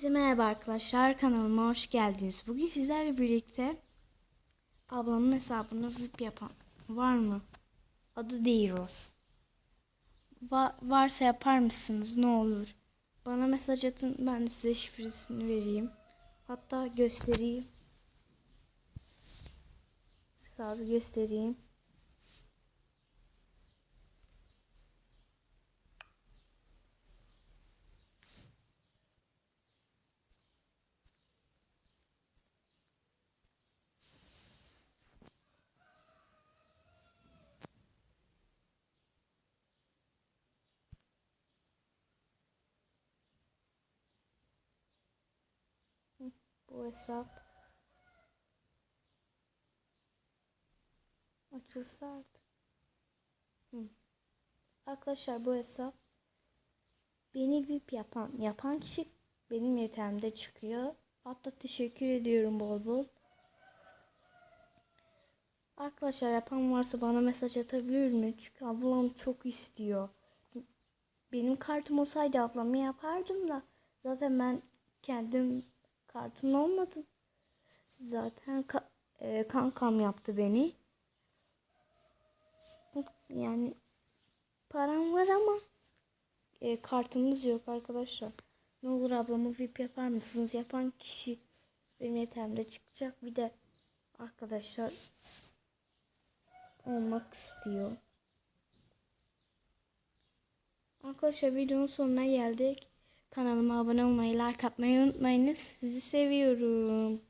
Herkese merhaba arkadaşlar kanalıma hoş geldiniz. Bugün sizlerle birlikte ablamın hesabını VIP yapan var mı? Adı Deiros. Va- varsa yapar mısınız ne olur? Bana mesaj atın ben size şifresini vereyim. Hatta göstereyim. Hesabı göstereyim. Bu hesap açılsa artık. Hı. Arkadaşlar bu hesap beni VIP yapan yapan kişi benim yetemde çıkıyor. Hatta teşekkür ediyorum bol bol. Arkadaşlar yapan varsa bana mesaj atabilir mi? Çünkü ablam çok istiyor. Benim kartım olsaydı ablamı yapardım da zaten ben kendim kartım olmadım. Zaten ka- e, kankam yaptı beni. Yani param var ama e, kartımız yok arkadaşlar. Ne olur ablamı VIP yapar mısınız? Yapan kişi benim yetemde çıkacak. Bir de arkadaşlar olmak istiyor. Arkadaşlar videonun sonuna geldik. Kanalıma abone olmayı, like atmayı unutmayınız. Sizi seviyorum.